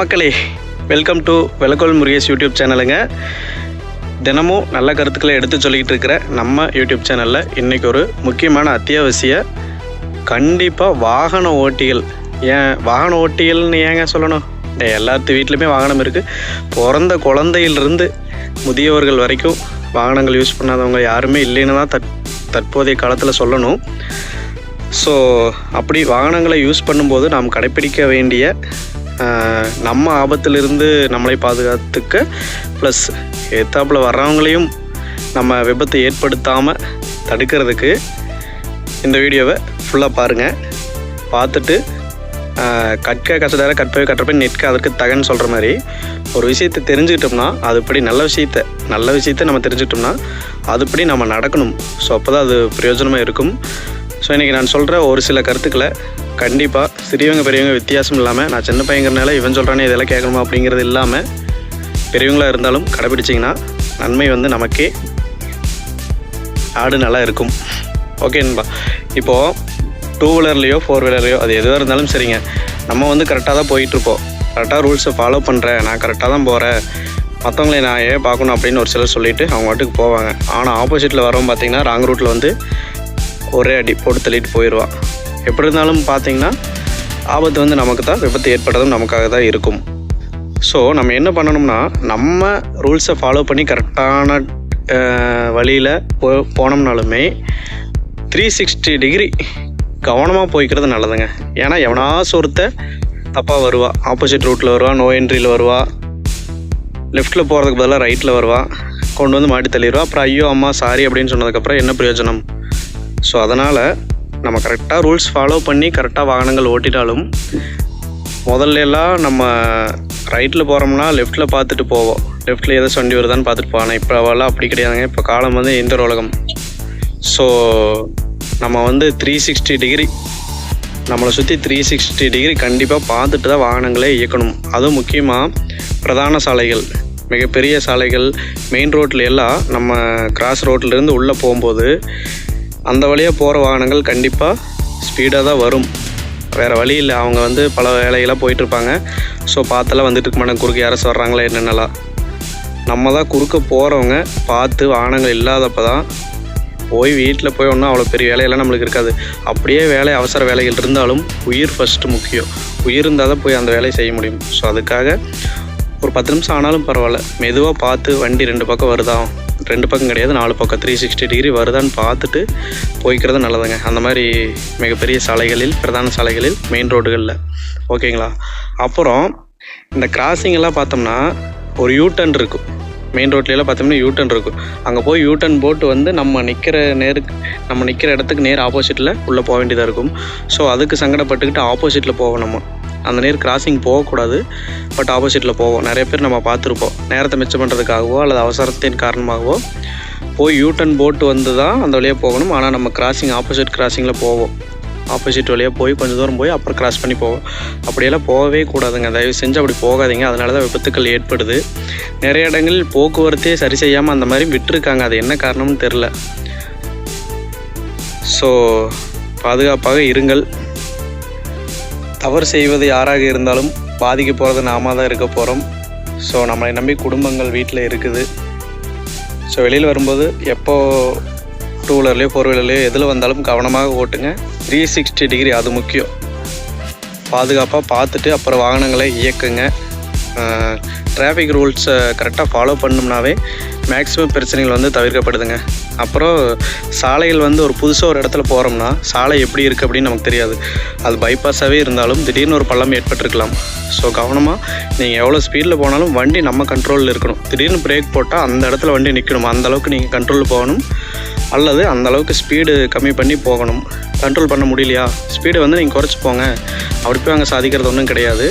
மக்களே welcome to Velakkol Murugesh YouTube சேனலுங்க. தினமும் நல்ல கருத்துக்களை எடுத்து சொல்லிக்கிட்டு இருக்கிற நம்ம யூடியூப் சேனலில் இன்றைக்கி ஒரு முக்கியமான அத்தியாவசிய கண்டிப்பாக வாகன ஓட்டிகள். ஏன் வாகன ஓட்டிகள்னு ஏங்க சொல்லணும்? எல்லாத்து வீட்லேயுமே வாகனம் இருக்குது பிறந்த குழந்தையிலிருந்து முதியவர்கள் வரைக்கும் வாகனங்கள் யூஸ் பண்ணாதவங்க யாருமே இல்லைன்னு தான் தற் தற்போதைய காலத்தில் சொல்லணும். ஸோ அப்படி வாகனங்களை யூஸ் பண்ணும்போது நாம் கடைப்பிடிக்க வேண்டிய நம்ம ஆபத்திலிருந்து நம்மளை பாதுகாத்துக்க ப்ளஸ் ஏத்தாப்பில் வர்றவங்களையும் நம்ம விபத்தை ஏற்படுத்தாமல் தடுக்கிறதுக்கு இந்த வீடியோவை ஃபுல்லாக பாருங்கள் பார்த்துட்டு கற்க கசடார கற்பவை கற்றப்பை நிற்க அதற்கு தகன்னு சொல்கிற மாதிரி ஒரு விஷயத்தை தெரிஞ்சுக்கிட்டோம்னா அதுபடி நல்ல விஷயத்த நல்ல விஷயத்த நம்ம தெரிஞ்சுக்கிட்டோம்னா அதுபடி நம்ம நடக்கணும். ஸோ அப்போ தான் அது பிரயோஜனமாக இருக்கும். ஸோ இன்றைக்கி நான் சொல்கிற ஒரு சில கருத்துக்களை கண்டிப்பாக சிறியவங்க பெரியவங்க வித்தியாசம் இல்லாமல் நான் சின்ன பையங்கிறனால இவன் சொல்கிறானே இதெல்லாம் கேட்கணுமா அப்படிங்கிறது இல்லாமல் பெரியவங்களாக இருந்தாலும் கடைபிடிச்சிங்கன்னா நன்மை வந்து நமக்கே ஆடு நல்லா இருக்கும். ஓகே நண்பா? இப்போது டூ வீலர்லேயோ ஃபோர் வீலர்லையோ அது எதுவாக இருந்தாலும் சரிங்க. நம்ம வந்து கரெக்டாக தான் போயிட்டுருப்போம். கரெக்டாக ரூல்ஸை ஃபாலோ பண்ணுறேன் நான் கரெக்டாக தான் போகிறேன் மற்றவங்களை நான் ஏன் பார்க்கணும் அப்படின்னு ஒரு சிலர் சொல்லிவிட்டு அவங்க வாட்டுக்கு போவாங்க. ஆனால் ஆப்போசிட்டில் வரவங்க பார்த்தீங்கன்னா ராங் ரூட்டில் வந்து ஒரே அடி போட்டு தள்ளிட்டு போயிடுவான். எப்படி இருந்தாலும் பார்த்தீங்கன்னா ஆபத்து வந்து நமக்கு தான் விபத்து ஏற்படுறதும் நமக்காக தான் இருக்கும். ஸோ நம்ம என்ன பண்ணணும்னா நம்ம ரூல்ஸை ஃபாலோ பண்ணி கரெக்டான வழியில் போ போனோம்னாலுமே த்ரீ சிக்ஸ்டி டிகிரி கவனமாக போய்க்கிறது நல்லதுங்க. ஏன்னா எவனாச்சும் ஒருத்த தப்பாக வருவா. ஆப்போசிட் ரூட்டில் வருவா நோ என்ட்ரியில் வருவா. லெஃப்ட்டில் போகிறதுக்கு பதிலாக ரைட்டில் வருவா. கொண்டு வந்து மாட்டி தள்ளிடுவா அப்புறம் ஐயோ அம்மா சாரி அப்படின்னு சொன்னதுக்கப்புறம் என்ன பிரயோஜனம்? ஸோ அதனால் நம்ம கரெக்டாக ரூல்ஸ் ஃபாலோ பண்ணி கரெக்டாக வாகனங்கள் ஓட்டிட்டாலும் முதல்ல எல்லாம் நம்ம ரைட்டில் போகிறோம்னா லெஃப்ட்டில் பார்த்துட்டு போவோம். லெஃப்ட்டில் எதை சொண்டி வருதான்னு பார்த்துட்டு போவோம். ஆனால் இப்போ அவெல்லாம் அப்படி கிடையாதுங்க. இப்போ காலம் வந்து இந்த உலகம். ஸோ நம்ம வந்து த்ரீ சிக்ஸ்டி டிகிரி நம்மளை சுற்றி த்ரீ சிக்ஸ்டி டிகிரி கண்டிப்பாக பார்த்துட்டு தான் வாகனங்களே இயக்கணும். அதுவும் முக்கியமாக பிரதான சாலைகள். மிகப்பெரிய சாலைகள் மெயின் ரோட்டில் எல்லாம் நம்ம கிராஸ் ரோட்லேருந்து உள்ளே போகும்போது அந்த வழியாக போகிற வாகனங்கள் கண்டிப்பாக ஸ்பீடாக தான் வரும். வேறு வழி இல்லை. அவங்க வந்து பல வேலைகளாக போயிட்டுருப்பாங்க. ஸோ பார்த்தெல்லாம் வந்துட்டு இருக்க மாட்டாங்க. குறுக்கு யாராச்சும் வர்றாங்களா என்னென்னலாம். நம்ம தான் குறுக்க போகிறவங்க பார்த்து வாகனங்கள் இல்லாதப்ப தான் போய் வீட்டில் போய் ஒன்றும் அவ்வளோ பெரிய வேலையெல்லாம் நம்மளுக்கு இருக்காது. அப்படியே வேலை அவசர வேலைகள் இருந்தாலும் உயிர் ஃபஸ்ட்டு முக்கியம். உயிர் இருந்தால் தான் போய் அந்த வேலையை செய்ய முடியும். ஸோ அதுக்காக ஒரு பத்து நிமிஷம் ஆனாலும் பரவாயில்ல. மெதுவாக பார்த்து வண்டி ரெண்டு பக்கம் வருதாம் ரெண்டு பக்கம் கிடையாது நாலு பக்கம் த்ரீ சிக்ஸ்டி டிகிரி வருதான்னு பார்த்துட்டு போய்க்கிறது நல்லதுங்க. அந்த மாதிரி மிகப்பெரிய சாலைகளில் பிரதான சாலைகளில் மெயின் ரோடுகளில் ஓகேங்களா அப்புறம் இந்த கிராசிங்கெல்லாம் பார்த்தோம்னா ஒரு யூ டர்ன் இருக்கும் மெயின் ரோட்லலாம் பார்த்தோம்னா யூ டர்ன் இருக்கும் அங்கே போய் யூ டர்ன் போட்டு வந்து நம்ம நிற்கிற நேருக்கு நம்ம நிற்கிற இடத்துக்கு நேர் ஆப்போசிட்டில் உள்ளே போக வேண்டியதாக இருக்கும். ஸோ அதுக்கு சங்கடப்பட்டுக்கிட்டு ஆப்போசிட்டில் போகணும் நம்ம. அந்த நேர் கிராசிங் போகக்கூடாது பட் ஆப்போசிட்டில் போவோம். நிறைய பேர் நம்ம பார்த்துருப்போம். நேரத்தை மிச்சம் பண்ணுறதுக்காகவோ அல்லது அவசரத்தின் காரணமாகவோ போய் யூ போட்டு வந்து தான் அந்த வழியாக போகணும். ஆனால் நம்ம கிராசிங் ஆப்போசிட் கிராசிங்கில் போவோம். ஆப்போசிட் வழியாக போய் கொஞ்சம் தூரம் போய் அப்புறம் கிராஸ் பண்ணி போவோம். அப்படியெல்லாம் போகவே கூடாதுங்க. தயவு செஞ்சு அப்படி போகாதீங்க. அதனால தான் விபத்துக்கள் ஏற்படுது. நிறைய இடங்களில் போக்குவரத்தே சரி செய்யாமல் அந்த மாதிரி விட்டுருக்காங்க. அது என்ன காரணம்னு தெரில ஸோ பாதுகாப்பாக இருங்கள். தவறு செய்வது யாராக இருந்தாலும் பாதிக்க போகிறது நாம தான் இருக்க போகிறோம் ஸோ நம்மளை நம்பி குடும்பங்கள் வீட்டில் இருக்குது. ஸோ வெளியில் வரும்போது எப்போ டூ வீலர்லேயோ ஃபோர் வீலர்லேயோ எதில் வந்தாலும் கவனமாக ஓட்டுங்க. த்ரீ சிக்ஸ்டி டிகிரி அது முக்கியம். பாதுகாப்பாக பார்த்துட்டு அப்புறம் வாகனங்களை இயக்குங்க. டிராஃபிக் ரூல்ஸை கரெக்டாக ஃபாலோ பண்ணோம்னாவே மேக்ஸிமம் பிரச்சனைகள் வந்து தவிர்க்கப்படுதுங்க. அப்புறம் சாலைகள் வந்து ஒரு புதுசாக ஒரு இடத்துல போகிறோம்னா சாலை எப்படி இருக்குது அப்படின்னு நமக்கு தெரியாது. அது பைபாஸாகவே இருந்தாலும் திடீர்னு ஒரு பள்ளம் ஏற்பட்டிருக்கலாம். ஸோ கவனமாக நீங்கள் எவ்வளோ ஸ்பீடில் போனாலும் வண்டி நம்ம கண்ட்ரோலில் இருக்கணும். திடீர்னு பிரேக் போட்டால் அந்த இடத்துல வண்டி நிற்கணும் அந்த அளவுக்கு நீங்கள் கண்ட்ரோலில் போகணும். அல்லது அந்த அளவுக்கு ஸ்பீடு கம்மி பண்ணி போகணும். கண்ட்ரோல் பண்ண முடியலையா? ஸ்பீடை வந்து நீங்கள் குறைச்சி போங்க. அப்படி போய் அங்கே சாதிக்கிறது ஒன்றும் கிடையாது.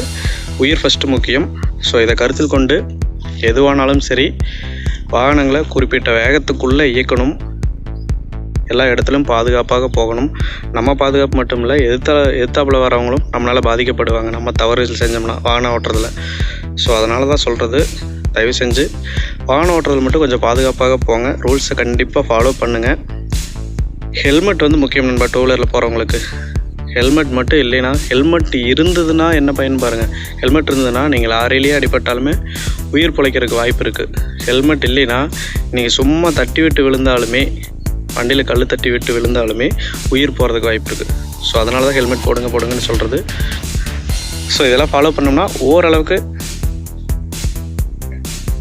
உயிர் ஃபஸ்ட்டு முக்கியம். ஸோ இதை கருத்தில் கொண்டு எதுவானாலும் சரி வாகனங்களை குறிப்பிட்ட வேகத்துக்குள்ளே இயக்கணும். எல்லா இடத்துலையும் பாதுகாப்பாக போகணும். நம்ம பாதுகாப்பு மட்டும் இல்லை எதிர்த்தா எதிர்த்தாப்பில் வரவங்களும் நம்மளால் பாதிக்கப்படுவாங்க. நம்ம தவறுகள் செஞ்சோம்னா வாகனம் ஓட்டுறதில். ஸோ அதனால தான் சொல்கிறது தயவு செஞ்சு வாகனம் ஓட்டுறது மட்டும் கொஞ்சம் பாதுகாப்பாக போங்க. ரூல்ஸை கண்டிப்பாக ஃபாலோ பண்ணுங்கள் ஹெல்மெட் வந்து முக்கியம் நண்பா டூ வீலரில் போகிறவங்களுக்கு ஹெல்மெட் மட்டும் இல்லைன்னா ஹெல்மெட் இருந்ததுன்னா என்ன பயன் பாருங்கள் ஹெல்மெட் இருந்ததுன்னா நீங்கள் லாரிலேயே அடிபட்டாலுமே உயிர் பிழைக்கிறதுக்கு வாய்ப்பு இருக்குது ஹெல்மெட் இல்லைன்னா நீங்கள் சும்மா தட்டி விட்டு விழுந்தாலுமே வண்டியில் கல் தட்டி விட்டு விழுந்தாலுமே உயிர் போகிறதுக்கு வாய்ப்பு இருக்குது ஸோ அதனால தான் ஹெல்மெட் போடுங்க போடுங்கன்னு சொல்கிறது ஸோ இதெல்லாம் ஃபாலோ பண்ணோம்னா ஓரளவுக்கு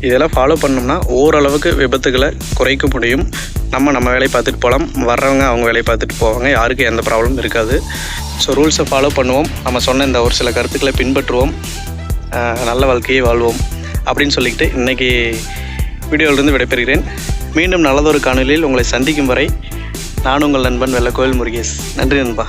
இதெல்லாம் ஃபாலோ பண்ணோம்னா ஓரளவுக்கு விபத்துகளை குறைக்க முடியும். நம்ம நம்ம வேலையை பார்த்துட்டு போகலாம். வர்றவங்க அவங்க வேலையை பார்த்துட்டு போவாங்க. யாருக்கும் எந்த ப்ராப்ளமும் இருக்காது. ஸோ ரூல்ஸை ஃபாலோ பண்ணுவோம். நம்ம சொன்ன இந்த ஒரு சில கருத்துக்களை பின்பற்றுவோம். நல்ல வாழ்க்கையை வாழ்வோம். அப்படின்னு சொல்லிக்கிட்டு இன்றைக்கி வீடியோவிலிருந்து விடைபெறுகிறேன். மீண்டும் நல்லதொரு காணொலியில் உங்களை சந்திக்கும் வரை நான் உங்கள் நண்பன் வெள்ளக்கோயில் முருகேஷ். நன்றி நண்பா.